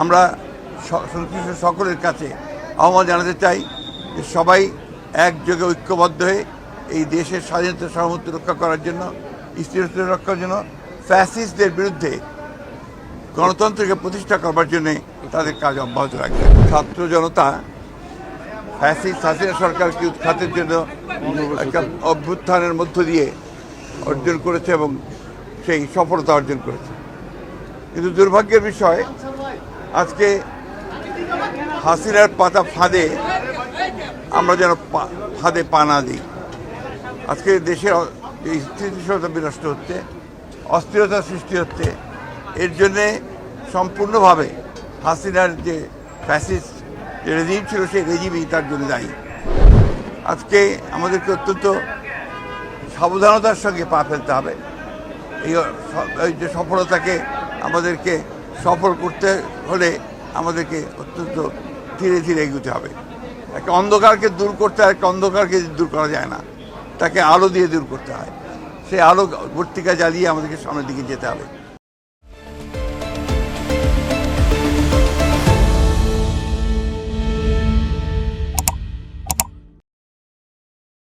আমরা সংশ্লিষ্ট সকলের কাছে আহ্বান জানাতে চাই যে সবাই একযোগে ঐক্যবদ্ধ হয়ে এই দেশের স্বাধীনতা সার্বভৌমত্ব রক্ষা করার জন্য, স্থিরতা রক্ষার জন্য ফ্যাসিস্টদের বিরুদ্ধে গণতন্ত্রকে প্রতিষ্ঠা করবার জন্য তাদের কাজ অব্যাহত রাখবে ছাত্র জনতা ফ্যাসিস্ট হাসিনা সরকারকে উৎখাতের জন্য একটা অভ্যুত্থানের মধ্য দিয়ে অর্জন করেছে এবং সেই সফলতা অর্জন করেছে। কিন্তু দুর্ভাগ্যের বিষয় আজকে হাসিনার পাতা ফাঁদে আমরা যেন ফাঁদে পা না দিই। আজকে দেশের স্থিতিশীলতা বিনষ্ট হচ্ছে, অস্থিরতা সৃষ্টি হচ্ছে। এর জন্যে সম্পূর্ণভাবে হাসিনার যে ফ্যাসিস্ট যে রেজিম ছিল, সেই রেজিমই তার জন্য দায়ী। আজকে আমাদেরকে অত্যন্ত সাবধানতার সঙ্গে পা ফেলতে হবে। এই যে সফলতাকে আমাদেরকে সফল করতে হলে আমাদেরকে অত্যন্ত ধীরে ধীরে এগুতে হবে। একটা অন্ধকারকে দূর করতে হয় একটা অন্ধকারকে দূর করা যায় না। তাকে আলো দিয়ে দূর করতে হয়। সেই আলো বর্তিকা জ্বালিয়ে আমাদেরকে সামনের দিকে যেতে হবে।